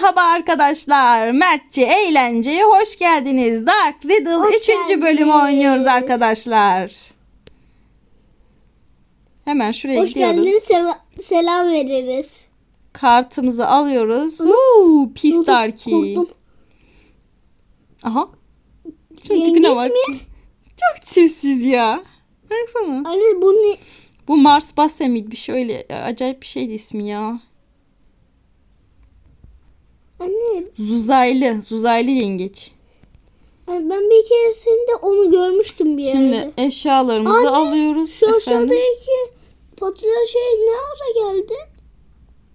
Merhaba arkadaşlar. Mertçe Eğlence'ye hoş geldiniz. Dark Riddle Hoş 3. geldiniz. bölümü oynuyoruz arkadaşlar. Hemen şuraya Hoş gidiyoruz. geldiniz. seva- selam veririz. Kartımızı alıyoruz. Uuu pis Korktum, Darky. korktum. Aha. Şu Yengeç tipine bak. mi? Çok tipsiz ya. Baksana. Anne bu ne? Bu Mars Basemil bir şey öyle acayip bir şeydi ismi ya. Anne Zuzaylı. Zuzaylı yengeç. ben bir keresinde onu görmüştüm bir yerde. Şimdi eşyalarımızı Anne, alıyoruz. Şu aşağıdaki patlayan şey ne ara geldi?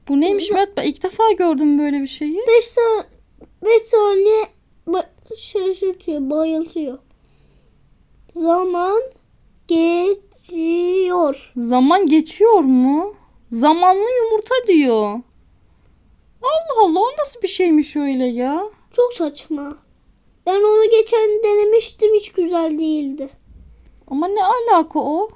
Bu neymiş Mert? Ben ilk defa gördüm böyle bir şeyi. 5 saniye 5 saniye ba- şaşırtıyor, bayıltıyor. Zaman geçiyor. Zaman geçiyor mu? Zamanlı yumurta diyor. Allah Allah o nasıl bir şeymiş öyle ya? Çok saçma. Ben onu geçen denemiştim hiç güzel değildi. Ama ne alaka o?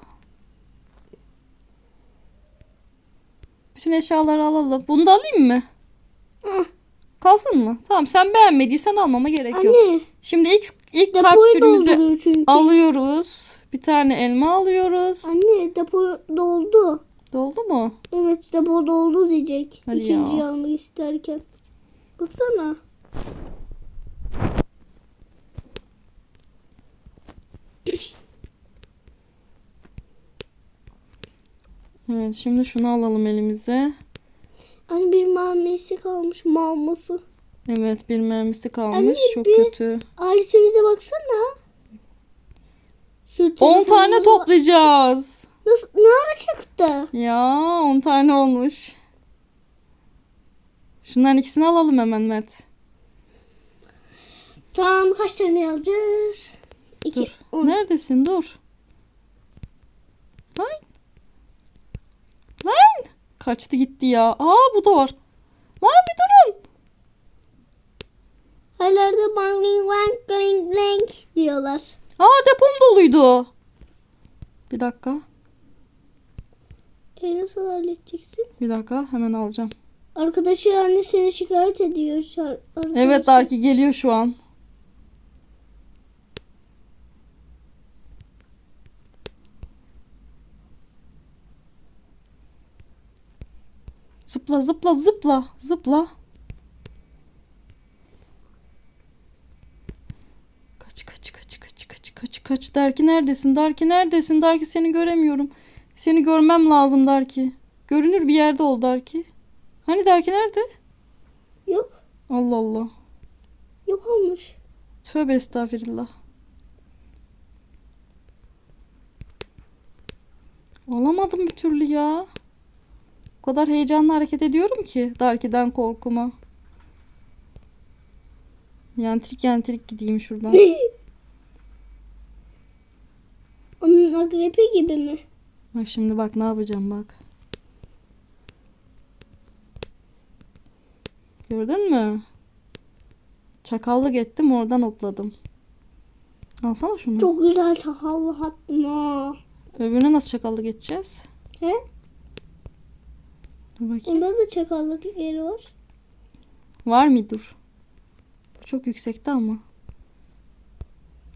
Bütün eşyaları alalım. Bunu da alayım mı? Heh. Kalsın mı? Tamam sen beğenmediysen almama gerek yok. Anne Şimdi ilk ilk kapsülümüzü alıyoruz. Bir tane elma alıyoruz. Anne depo doldu. Doldu mu? Evet depo doldu diyecek. Hadi İkinci ya. almak isterken. Baksana. Evet şimdi şunu alalım elimize. Anne bir mamesi kalmış maması. Evet bir mermisi kalmış. Anne, Çok bir- kötü. Ailemize baksana. Şu 10 telefonuma tane toplayacağız. Nasıl, ne ara çıktı? Ya 10 tane olmuş. Şunların ikisini alalım hemen Mert. Tamam kaç tane alacağız? İki. Dur. Neredesin? Dur. Lan. Lan. Kaçtı gitti ya. Aa bu da var. Lan bir durun. Her yerde bangling bang bang bang diyorlar. Aa depom doluydu. Bir dakika. E nasıl halledeceksin? Bir dakika hemen alacağım. Arkadaşı annesini şikayet ediyor. arkadaşı. Evet Darky geliyor şu an. Zıpla zıpla zıpla zıpla. Kaç kaç kaç kaç kaç kaç kaç Darky neredesin Darky neredesin Darky seni göremiyorum. Seni görmem lazım Darky. Görünür bir yerde ol Darky. Hani Darky nerede? Yok. Allah Allah. Yok olmuş. Tövbe estağfirullah. Olamadım bir türlü ya. O kadar heyecanlı hareket ediyorum ki Darky'den korkuma. Yantrik yantrik gideyim şuradan. Onun akrepi gibi mi? Bak şimdi bak ne yapacağım bak. Gördün mü? Çakallık ettim oradan hopladım. Alsana şunu. Çok güzel çakallı hattım ha. Öbürüne nasıl çakallık edeceğiz? He? Dur bakayım. Onda da çakallık yeri var. Var mı? Dur. Bu çok yüksekte ama.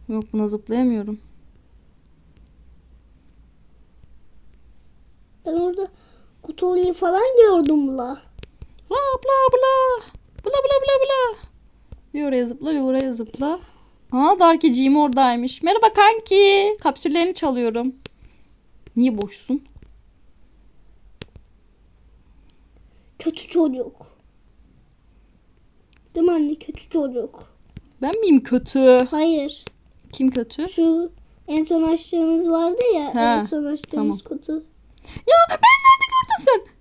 Yok buna zıplayamıyorum. Ben orada falan gördüm la. Bla bla bla. Bla bla bla bla. Bir oraya zıpla bir oraya zıpla. Aa Darkiciğim oradaymış. Merhaba kanki. Kapsüllerini çalıyorum. Niye boşsun? Kötü çocuk. Değil mi anne kötü çocuk? Ben miyim kötü? Hayır. Kim kötü? Şu en son açtığımız vardı ya. Ha, En son açtığımız tamam. kutu. Ya ben nerede gördün sen?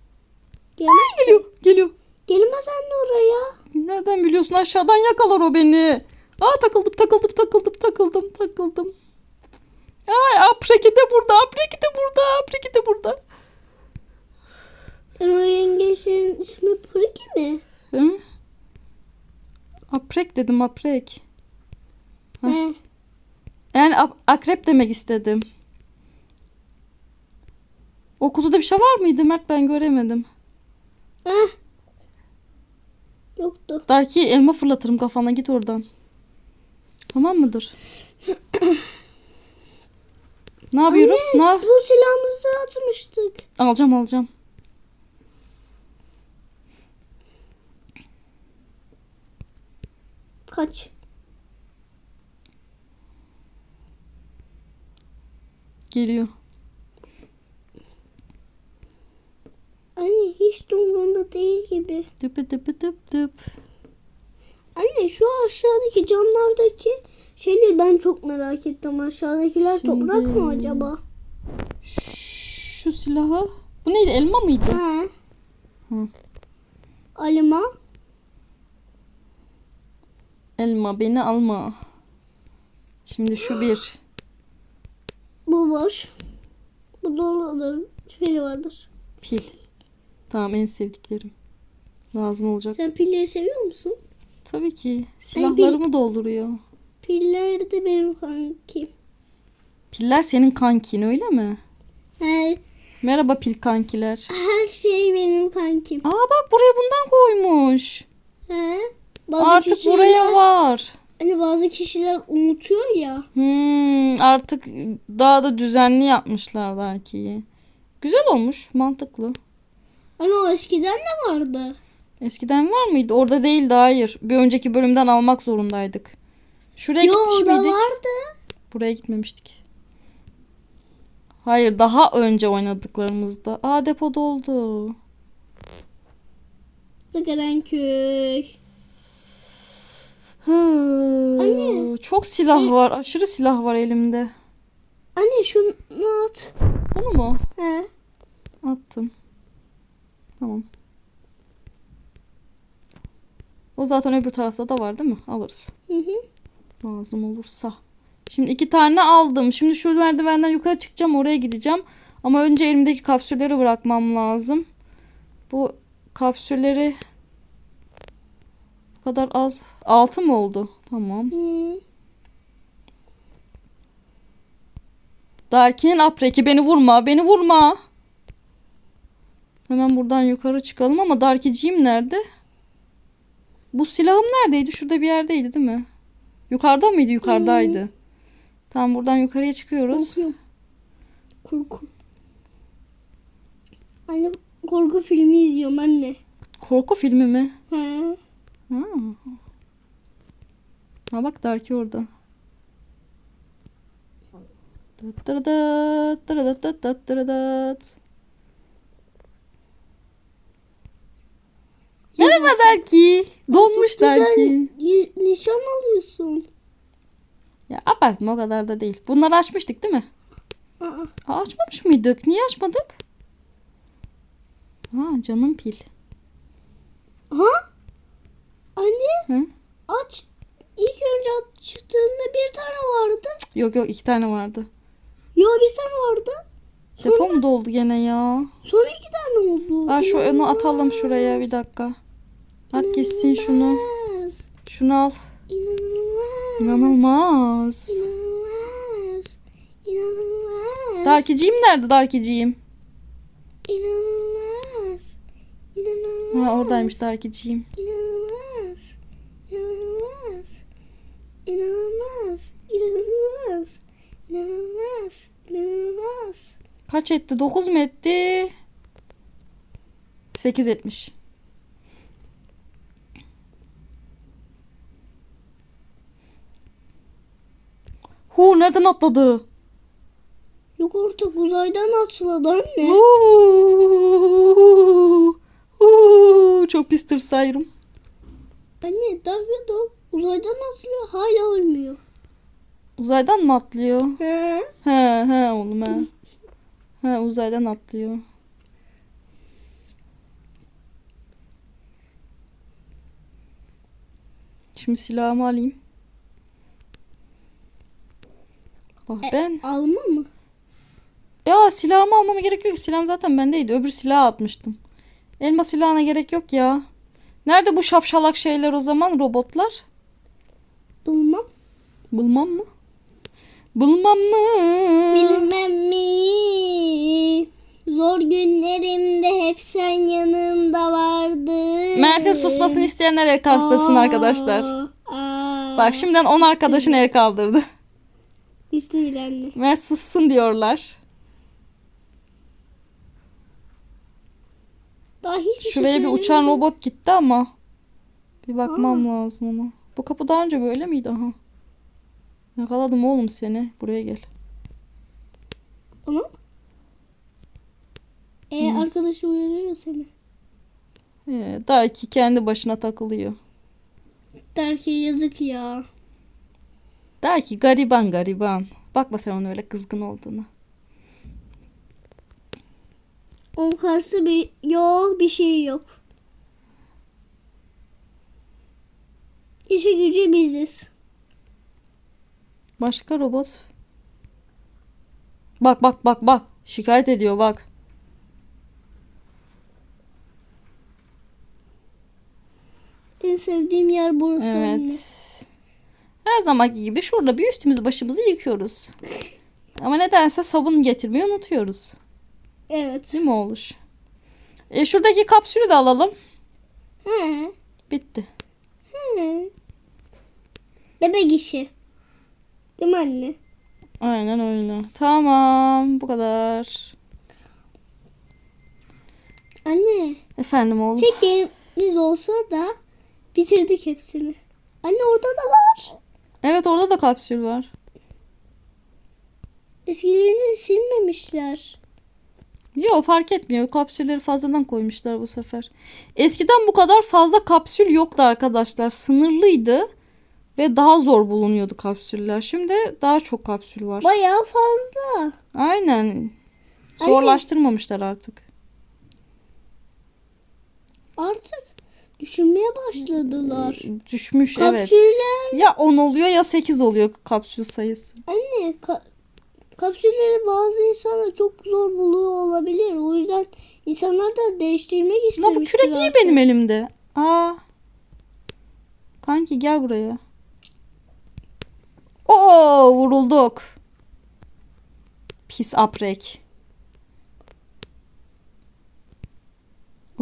Gelmez, Geliyor geliyor. gelmez anne oraya. Nereden biliyorsun? Aşağıdan yakalar o beni. Aa takıldım takıldım takıldım takıldım takıldım. Ay apreki de burada apreki de burada apreki de burada. Ben o yengeçlerin ismi Priki mi? Hı? Aprek dedim aprek. He. Yani akrep demek istedim. O kutuda bir şey var mıydı Mert ben göremedim. Heh. Yoktu. Darki elma fırlatırım kafana git oradan. Tamam mıdır? ne yapıyoruz? Ne? yap- Bu silahımızı atmıştık. Alacağım alacağım. Kaç? Geliyor. Anne hiç de umurunda değil gibi. Tıp tıp tıp tıp. Anne şu aşağıdaki camlardaki şeyleri ben çok merak ettim. Aşağıdakiler Şimdi- toprak mı acaba? Şu silahı. Bu neydi? Elma mıydı? He. Hı. Alima. Elma beni alma. Şimdi şu bir. Bu boş. Bu doludur. Pili vardır. Pil. Tamam en sevdiklerim. Lazım olacak. Sen pilleri seviyor musun? Tabii ki. Silahlarımı dolduruyor. Piller de benim kankim. Piller senin kankin öyle mi? He, Merhaba pil kankiler. her şey benim kankim. Aa bak buraya bundan koymuş. He. Bazı Artık kişiler- buraya var. Hani bazı kişiler unutuyor ya. Hmm, artık daha da düzenli yapmışlar Darki'yi. Güzel olmuş, mantıklı. Hani o eskiden de vardı. Eskiden var mıydı? Orada değildi, hayır. Bir önceki bölümden almak zorundaydık. Şuraya Yo gitmiş o da miydik? vardı. Buraya gitmemiştik. Hayır, daha önce oynadıklarımızda. Aa depo doldu. Zıgaran köy. Anne. Çok silah var, aşırı silah var elimde. Anne şunu at. Bunu mu? He. Attım. Tamam. O zaten öbür tarafta da var değil mi? Alırız. Hı hı. Lazım olursa. Şimdi iki tane aldım. Şimdi şu merdivenden yukarı çıkacağım. Oraya gideceğim. Ama önce elimdeki kapsülleri bırakmam lazım. Bu kapsülleri bu kadar az. Altı mı oldu? Tamam. Hı. Darkin'in apreki beni vurma. Beni vurma. Hemen buradan yukarı çıkalım ama Darkiciğim nerede? Bu silahım neredeydi? Şurada bir yerdeydi değil mi? Yukarıda mıydı? Yukarıdaydı. Tamam buradan yukarıya çıkıyoruz. Korkuyorum. Korku. Anne korku filmi izliyorum anne. Korku filmi mi? He. Ha. Ha bak Darky orada. Dıt dıt, dırı dıt dıt dıt dırı dıt. Merhaba Darky. Donmuş Çok güzel Darky. y- nişan alıyorsun. Ya abartma o kadar da değil. Bunları açmıştık değil mi? Aa, Aa, açmamış mıydık? Niye açmadık? Ha canım pil. Ha? Anne Hı? aç. İlk önce açtığında bir tane vardı. Yok yok iki tane vardı. Ya bir tane vardı. Depo mu doldu gene ya? Sonra iki tane oldu. Aa şu onu atalım şuraya bir dakika. At gitsin şunu. İnanılmaz. Şunu al. İnanılmaz. İnanılmaz. İnanılmaz. İnanılmaz. Darkiciğim nerede Darkiciğim? İnanılmaz. İnanılmaz. Ha oradaymış Darkiciğim. İnanılmaz. İnanılmaz. İnanılmaz. İnanılmaz. İnanılmaz. İnanılmaz. Kaç etti? 9 mu etti? 8 etmiş. Hu nereden atladı? Yok artık uzaydan atladı anne. Huu, huu, çok pis tırsayırım. Anne Riddle uzaydan atlıyor hala ölmüyor. Uzaydan mı atlıyor? He. He he oğlum he. He uzaydan atlıyor. Şimdi silahımı alayım. Bak ben Alma mı? ya silahımı almama gerek yok. Silahım zaten bendeydi. Öbür silahı atmıştım. Elma silahına gerek yok ya. Nerede bu şapşalak şeyler o zaman robotlar? Bilmem. Bulmam mı? Bulmam mı? Bilmem mi? Zor günlerimde hep sen yanımda vardın. Mert'in susmasını isteyenler el kaldırsın Aa, arkadaşlar. aa. Bak şimdiden 10 arkadaşın el kaldırdı. Bitti bile anne. Mert sussun diyorlar. Daha hiçbir şey Şuraya bir uçan robot gitti ama. Bir bakmam lazım ona. Bu kapı daha önce böyle miydi? Aha. Yakaladım oğlum seni. Buraya gel. Ama e, arkadaşı uyarıyor seni. Ee, der ki kendi başına takılıyor. Der ki yazık ya. Der ki gariban gariban. Bakma sen onun öyle kızgın olduğuna. Onun karşısı bir yok bir şey yok. İşe gücü biziz. Başka robot. Bak bak bak bak. Şikayet ediyor bak. En sevdiğim yer burası anne. Evet. Her zamanki gibi şurada bir üstümüzü başımızı yıkıyoruz. Ama nedense sabun getirmeyi unutuyoruz. Evet. Değil mi oğluş? E, şuradaki kapsülü de alalım. He. Bitti. He. Bebek işi. Değil mi anne? Aynen öyle. Tamam. Bu kadar. Anne. Efendim oğlum. Çeklerimiz olsa da bitirdik hepsini. Anne orada da var. Evet orada da kapsül var. Eskilerini silmemişler. Yok fark etmiyor. Kapsülleri fazladan koymuşlar bu sefer. Eskiden bu kadar fazla kapsül yoktu arkadaşlar. Sınırlıydı. Ve daha zor bulunuyordu kapsüller. Şimdi daha çok kapsül var. Bayağı fazla. Aynen. Zorlaştırmamışlar artık. Artık düşünmeye başladılar. Düşmüş evet. Kapsüller. Ya 10 oluyor ya 8 oluyor kapsül sayısı. Anne ka- kapsülleri bazı insanlar çok zor buluyor olabilir. O yüzden insanlar da değiştirmek istemiştir. bu kürek niye artık. benim elimde? Aa. Kanki gel buraya. Oo vurulduk. Pis aprek.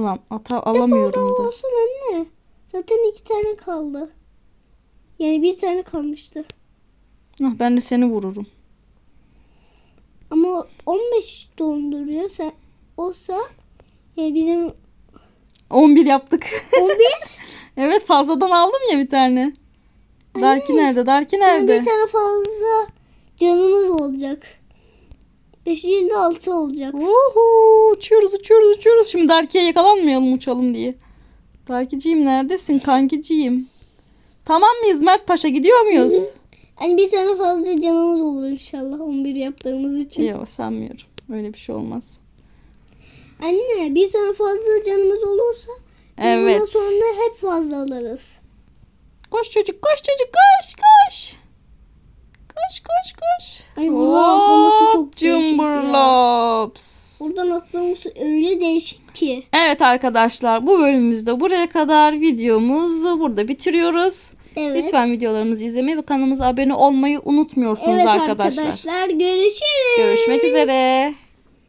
Ulan ata alamıyorum Depoda da. olsun anne. Zaten iki tane kaldı. Yani bir tane kalmıştı. Ah, ben de seni vururum. Ama 15 donduruyor. Sen olsa yani bizim 11 yaptık. 11 evet fazladan aldım ya bir tane. Darki nerede? Darki nerede? bir tane fazla canımız olacak. 5 değil de 6 olacak. Uhu, uçuyoruz uçuyoruz uçuyoruz. Şimdi Darki'ye yakalanmayalım uçalım diye. Darkiciğim neredesin kankiciğim? Tamam mıyız Mert Paşa gidiyor muyuz? Hani bir tane fazla canımız olur inşallah 11 yaptığımız için. Yok sanmıyorum. Öyle bir şey olmaz. Anne bir tane fazla canımız olursa Evet. bundan sonra hep fazla alırız. Koş çocuk koş çocuk koş koş. Koş koş koş. Ay buradan atlaması çok. Cumberlaps. Buradan atlaması öyle değişik ki. Evet arkadaşlar bu bölümümüzde buraya kadar videomuzu burada bitiriyoruz. Evet. Lütfen videolarımızı izlemeyi ve kanalımıza abone olmayı unutmuyorsunuz Evet arkadaşlar. arkadaşlar görüşürüz. Görüşmek üzere.